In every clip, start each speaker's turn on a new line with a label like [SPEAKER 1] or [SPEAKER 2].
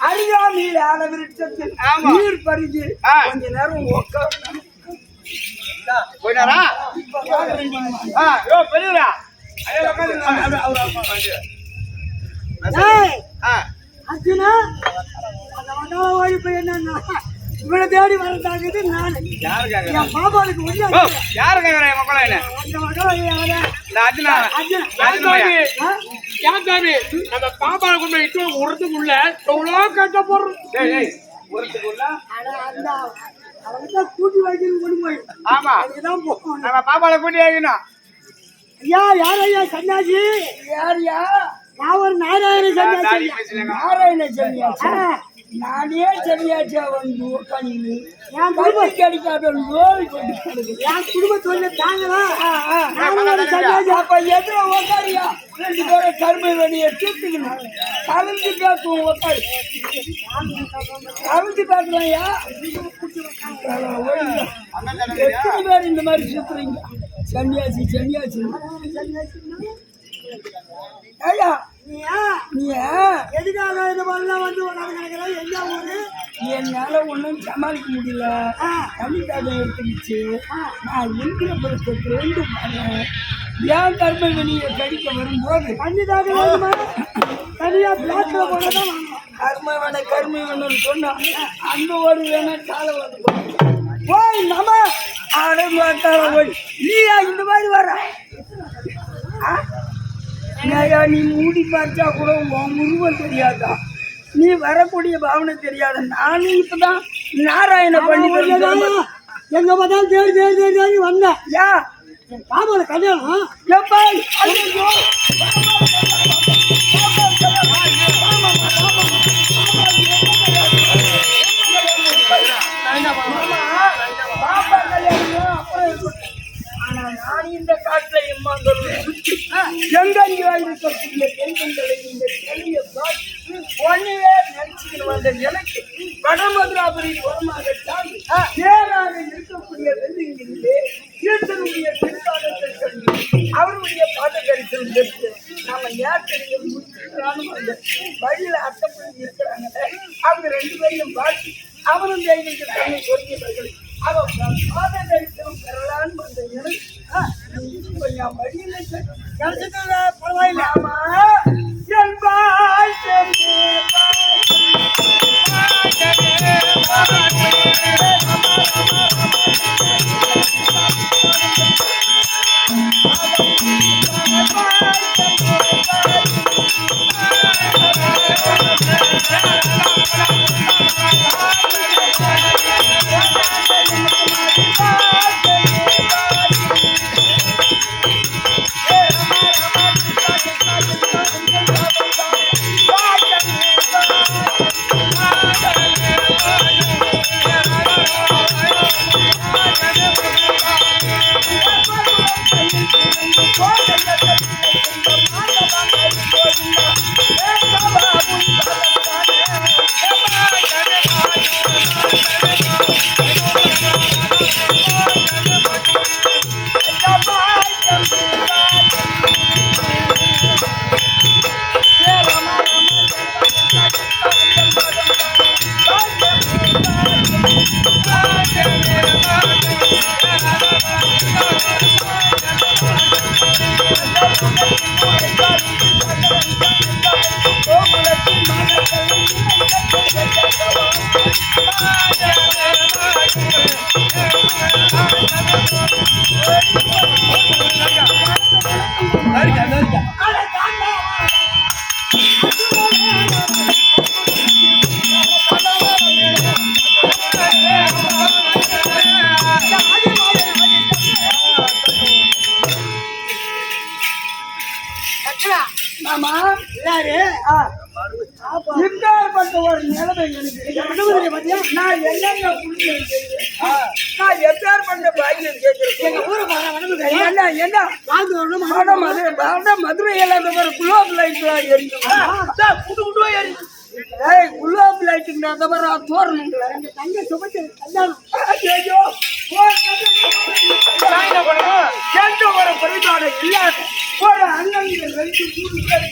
[SPEAKER 1] அறியாமையில் ஆட விருட்சத்தில். நீர்
[SPEAKER 2] ஆ.
[SPEAKER 1] கொஞ்ச நேரம்
[SPEAKER 2] போயிட்டாரா பெரியவரா.
[SPEAKER 1] அர்ஜுனா என்னன்னா இவனை தேடி வரதாக்குது நான். என் பாபாவுக்கு உள்ள
[SPEAKER 2] ஓ யாரு கேக்குறா என் மக்களா என்ன? அர்ஜுனா.
[SPEAKER 3] ஏன் சாமி? நம்ம பாப்பாவை கொண்டு இட்டு உரத்துக்குள்ள எவ்வளோ கட்ட போடுறோம்
[SPEAKER 1] அந்த அவன்கிட்ட கூட்டி வைக்கணும் கொண்டு போய்.
[SPEAKER 2] ஆமா.
[SPEAKER 1] அதுக்குதான் போகணும்.
[SPEAKER 2] நம்ம பாப்பால கூட்டி வைக்கணும்.
[SPEAKER 1] ஐயா யார் ஐயா சன்னியாசி? யார்யா நான் ஒரு நாராயண சன்னியாசி. நாராயண சன்னியாசி. நானே சன்னியாசியா வந்து உட்காந்து என் குடும்பம் கிடைக்காத நோய் கொண்டு கிடக்குது. என் குடும்பத்தோட தாங்களா சன்னியாசி அப்ப எதிர உட்காரியா ரெண்டு பேரும் கருமை வெளியே தூத்துக்கணும் கலந்து பேசுவோம் உட்காரு கலந்து பேசுறேன்யா எத்தனை பேர் இந்த மாதிரி சுத்துறீங்க? சன்னியாசி சன்னியாசி. ஐயா நீ எதுக்காக இந்த மாதிரிலாம் வந்து உட்காந்து கிடக்குற? எங்க ஊரு? என்னால ஒன்றும் சமாளிக்க முடியல. தண்ணி எடுத்துக்கிச்சு. நான் இருக்கிற பரிசத்துல இருந்து வரேன் ஏன் கர்ம வெளியே கடிக்க வரும்போது தண்ணி தாகம் வேணுமா தனியா பிளாட்ல போனதான் கர்ம வேண கர்ம வேணும்னு அந்த ஒரு வேணா காலை வந்து போய் நம்ம ஆடம்பாட்டார போய். நீயா இந்த மாதிரி வர என்னய்யா, நீ மூடி பார்த்தா கூட உன் உருவம் தெரியாதா? நீ வரக்கூடிய பாவனை தெரியாத? நானும் இப்பதான் நாராயண பண்டிதர் எங்க பார்த்தாலும் தேடி தேடி தேடி தேடி வந்தேன். யா. பாபால கல்யாணம். எப்பா? பெண்களை இந்த செடியை பார்த்து ஒன்னையே நினைச்சுக்கிட்டு வந்த எனக்கு வடமதுராபுரி புறமாக தாண்டி நேராக இருக்கக்கூடிய வெள்ளிங்கிலே ஈர்த்தனுடைய பிற்காலத்தை கண்டு அவருடைய தரிசனம் பெற்று நாம ஏற்கனவே முடிச்சுக்கிறான்னு வந்த வழியில அட்டப்பள்ளி இருக்கிறாங்க அவங்க ரெண்டு பேரையும் பார்த்து அவரும் தெய்வீக தன்னை சொல்கிறார்கள் அவன் பாத தரிசனம் பெறலான்னு வந்த எனக்கு ஆ, கொஞ்சம் வழியில கிடைச்சதுல பரவாயில்ல. これ。ஆமா. யாரு? இப்பேற்பட்ட ஒரு நிலைமை எனக்கு பத்தியா நான் என்னங்க நான் எப்பேற்பட்ட பாக்கியம் கேட்கிறேன் எங்க என்ன என்ன? மாட மதுரை மாட மதுரையில் அந்த மாதிரி குலோப் லைட்லாம் எரியும் குடு குடுவா எரியும் ஏய் குலோப் லைட்டுங்கிற அந்த தங்க சுபத்து கல்யாணம். ஒரு பரிமாணம் இல்லாத ஒரு அண்ணன் ரெண்டு மூணு பேர்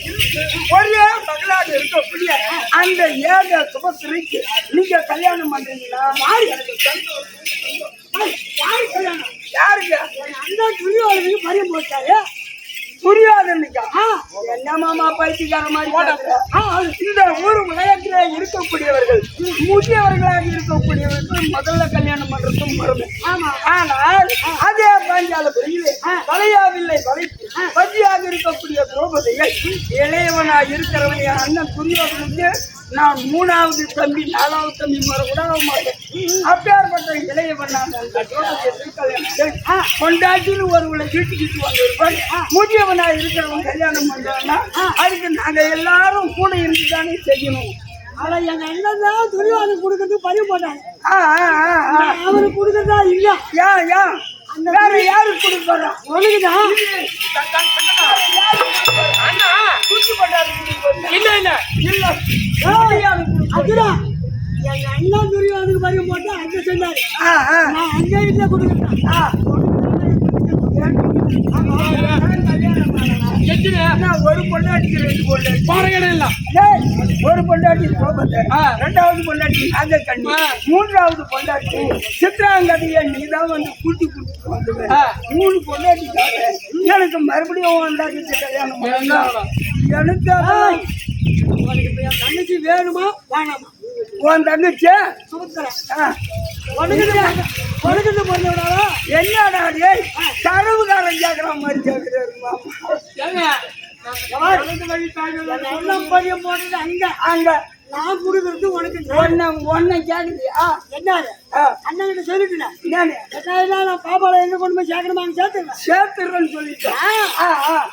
[SPEAKER 1] ஒரே மகளாக இருக்கக்கூடிய அந்த ஏக சுபத்திரைக்கு நீங்க கல்யாணம் பண்றீங்களா? யாரு? யாருக்கு? போட்டாரு புரியாதுன்னுக்கா. என்ன மாமா பைத்தியக்கார மாதிரி? இந்த ஊர் உலகத்திலே இருக்கக்கூடியவர்கள் முதியவர்களாக இருக்கக்கூடியவர்கள் முதல்ல கல்யாணம் பண்றதும் மரபு ஆனால் அதே பாஞ்சாலபுரியில் தலையாவில்லை வளைத்து பசியாக இருக்கக்கூடிய திரௌபதிகள் இளையவனா இருக்கிறவன் அண்ணன் துரியோதனுக்கு நான் மூணாவது தம்பி நாலாவது தம்பி முறை கூட ஆக மாட்டேன் அப்பேற்பட்ட இளையவன் நான் கொண்டாட்டின்னு ஒருவளை வீட்டுக்கு வந்திருப்பான். முதியவனா இருக்கிறவன் கல்யாணம் பண்றான்னா அதுக்கு நாங்க எல்லாரும் கூட இருந்து தானே செய்யணும்.
[SPEAKER 4] ஆனா எங்க அண்ணன் தான் துணிவாதம் கொடுக்கறது பதிவு போட்டாங்க. அவரு கொடுக்கறதா இல்ல.
[SPEAKER 1] யா யா. வேற யாரு கொடுப்பாரா
[SPEAKER 4] உனக்குதான் எங்க அண்ணன் துணிவாதுக்கு பதிவு போட்டா அங்க
[SPEAKER 1] ஆ.
[SPEAKER 4] நான் அங்க.
[SPEAKER 3] எத்தனை?
[SPEAKER 1] நான் ஒரு பொண்டாட்டிக்கு ரெண்டு பொண்டாட்டி
[SPEAKER 3] பாருங்க
[SPEAKER 1] ஒரு பொண்டாட்டி கோபத்தை. ரெண்டாவது பொண்டாட்டி நாங்க கண்ணி. மூன்றாவது பொண்டாட்டி சித்ராங்கதைய நீ தான் வந்து கூட்டி கூட்டிட்டு வந்துடுவேன் மூணு பொண்டாட்டிக்காக எனக்கு மறுபடியும் பொண்டாட்டி கல்யாணம். எனக்கு
[SPEAKER 4] தங்கச்சி வேணுமா? வேணாமா
[SPEAKER 1] உன் தங்கச்சி?
[SPEAKER 4] சுமத்துறேன். உனக்கு பொண்ணு
[SPEAKER 1] என்னடா டேய்? தரவுகாரன் கேட்குற மாதிரி கேட்குறாரு மாமா
[SPEAKER 4] எல்லாம் பதியம் போட்டது அங்க
[SPEAKER 1] அங்க.
[SPEAKER 4] நான் கொடுக்கறது உனக்கு
[SPEAKER 1] ஒன்ன ஒன்ன கேக்குதியா
[SPEAKER 4] என்னது? அண்ணன் கிட்ட சொல்லிட்டேன்? எட்டாயிரம் நான் பாப்பாவை எங்க கொண்டு போய் சேர்க்கணுமான்னு சேர்த்துருவேன்
[SPEAKER 1] சேர்த்துறேன்னு சொல்லிட்டேன்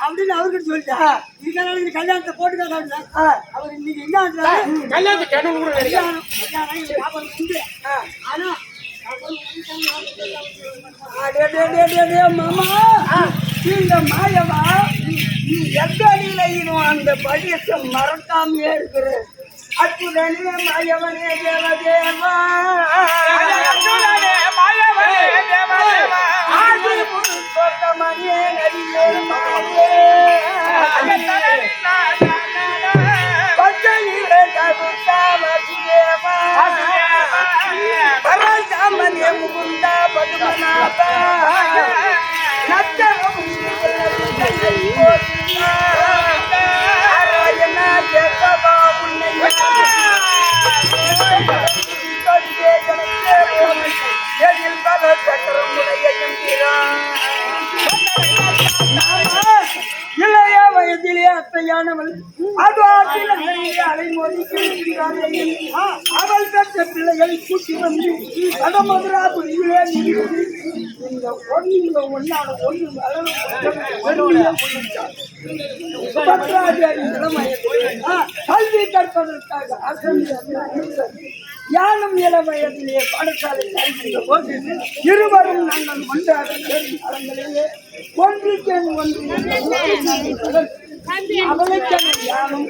[SPEAKER 4] அப்படின்னு அவர்கிட்ட சொல்லிட்டேன் இதுக்காக கல்யாணத்தை
[SPEAKER 1] ஆ,
[SPEAKER 4] அவர் இன்னைக்கு என்ன?
[SPEAKER 3] கல்யாணத்துக்கு
[SPEAKER 4] கல்யாணம் பாப்பாவுக்கு உண்டு.
[SPEAKER 1] ஆ.
[SPEAKER 4] ஆனா
[SPEAKER 1] மாமா. இந்த மாயவா நீ எந்த அடியில அந்த படியத்தை மறக்காமையே இருக்கிற அற்புதனே மாயவனே தேவதேவா ஆதி புருஷோத்தமனே நரியே மாயே பச்சையிலே கருத்தா வசுதேவா பரசாமனே முகுந்தா சக்கரம் வயதிலே அத்தையானவள் அது ஆற்றில் அலைமோதி அவள் பெற்ற பிள்ளைகளை கூட்டி வந்து வடமதுராபுரியிலே நிறுத்தி இந்த பொண்ணுங்க ஒன்னான ஒன்று சுபத்ராஜாரி கல்வி கற்பதற்காக அசம்பிய யானும் இள வயதிலே பாடசாலை கல்விய போது இருவரும் நாங்கள் ஒன்றாக சேரும் காலங்களிலே ஒன்றுக்கேன் ஒன்று அவளுக்கென அவளும்.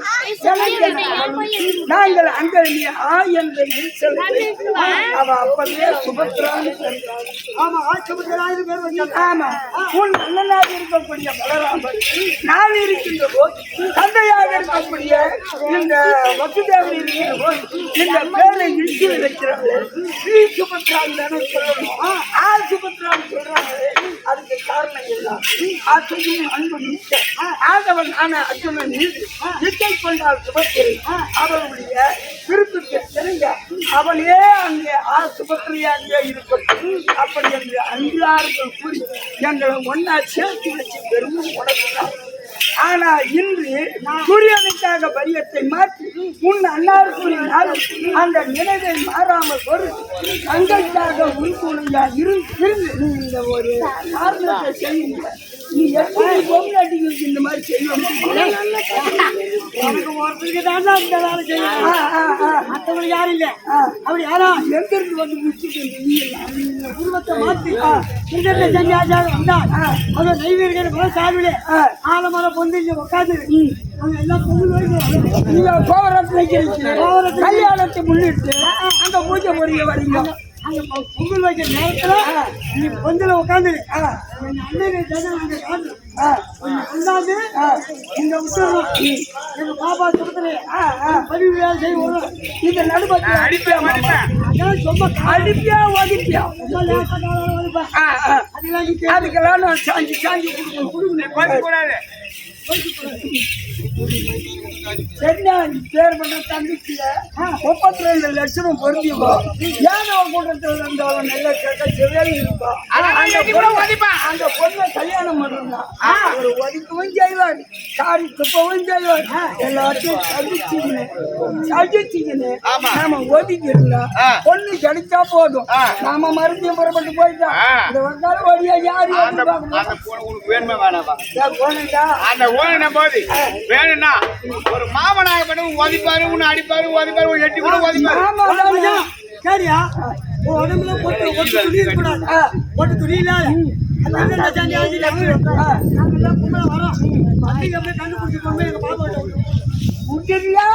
[SPEAKER 1] நாங்கள் அங்கே ஆ என்ற இன்சொல்லை அவ அப்பவே சுபத்ரான்னு சொன்னாள்.
[SPEAKER 4] ஆமா ஆட்சிபுத்தராயிரம் பேர் வச்சாங்க.
[SPEAKER 1] ஆமா உன் அண்ணனாக இருக்கக்கூடிய பலராமர் நான் இருக்கின்ற போது தந்தையாக இருக்கக்கூடிய இந்த வசுதேவன் இருக்கின்ற போது இந்த பேரை இழுத்து வைக்கிறாங்களே ஸ்ரீ சுபத்ரான்னு தானே சொல்லணும். ஆ. சொல்றாங்களே அதுக்கு காரணம் எல்லாம் ஆசையும் அன்பு மிக்க ஆதவன் ஆன அர்ஜுனன் மீது நிச்சை கொண்டால் சுபத்திரை. அவளுடைய விருப்பத்தை தெரிஞ்ச அவளே அங்கே ஆ சுபத்திரையாக இருக்கட்டும். அப்படி என்று அன்றார்கள் கூறி எங்களை ஒன்னா சேர்த்து வச்சு பெரும் உடம்புதான் ஆனா இன்று சூரியனுக்காக பரியத்தை மாற்றி உன் அன்னார் அந்த நினைவை மாறாமல் ஒரு தங்களுக்காக உள்குணையா இருந்து நீ இந்த ஒரு காரணத்தை செய்யுங்க. நீ எப்படி பொம்நாட்டிகளுக்கு இந்த மாதிரி செய்வோம்
[SPEAKER 4] ஒருத்தருக்கு தாண்டா இந்த வேலை செய்யணும் மற்றவங்களுக்கு யாரும் இல்ல அப்படி யாரா
[SPEAKER 1] எங்க இருந்து வந்து முடிச்சுட்டு
[SPEAKER 4] இந்த குடும்பத்தை மாத்தி இந்த செஞ்சாச்சாக வந்தா அது நெய்வீர்கள் போல சார்பிலே ஆலமரம் பொந்து உட்காந்து
[SPEAKER 1] நீங்க கல்யாணத்தை முன்னிட்டு அந்த பூஜை முறையை வரீங்க
[SPEAKER 4] அந்த பொங்கல் வைக்கிற நேரத்துல நீ பொந்தில உட்காந்துரு. கொண்டாந்து இங்க விட்டுறோம் எங்க பாப்பா சுத்தலே பதிவு செய்வோம்
[SPEAKER 1] இந்த நடுமத்தி
[SPEAKER 2] அடிப்பேன் அடிப்பேன்
[SPEAKER 4] அதான் சும்மா
[SPEAKER 1] அடிப்பியா ஒதிப்பியா
[SPEAKER 4] சும்மா லேசா காலால வலிப்பேன்.
[SPEAKER 1] ஆ, ஆ.
[SPEAKER 4] அதெல்லாம் நீ கேட்க
[SPEAKER 1] அதுக்கெல்லாம் நான் சாஞ்சி சாஞ்சி கொடுக்கணும் கொடுக்கணும் பேர் பண்ண தங்கச்சியில முப்பத்தி ரெண்டு லட்சம் பொருந்திப்பா ஏன் அவன் கூட்டத்தில் இருந்தாலும் நல்ல கேட்க செவ்வாய் இருப்பா? அந்த பொண்ணு- கல்யாணம் பண்ணுறா. ஒரு ஒதுக்கவும் செய்வார். காரி துப்பவும் செய்வார். எல்லாத்தையும் சதிச்சுக்கின்னு
[SPEAKER 2] ஆமா.
[SPEAKER 1] நாம ஒதுக்கிருந்தா
[SPEAKER 2] ஆ.
[SPEAKER 1] பொண்ணு கிடைச்சா போதும். நாம மறுபடியும் புறப்பட்டு போயிட்டா. இந்த வந்தாலும் வழியா யாரு
[SPEAKER 2] வேணுமா வேணாமா
[SPEAKER 1] போனதா
[SPEAKER 2] அந்த ஓன போது வேணும்னா ஒரு மாமனாக பண்ணி ஒதிப்பாரு உன்னை அடிப்பாரு ஒதிப்பாரு ஒரு எட்டி கூட
[SPEAKER 4] ஐயா, சரியா? உன் உடம்புல பொட்டு ஒட்டு துணி இருக்கக்கூடாது பொட்டு துணி இல்லாத கண்டுபிடிச்சு கொண்டு எங்க பாப்பா கிட்ட விட்டுருவோம்.
[SPEAKER 1] விட்டுறியா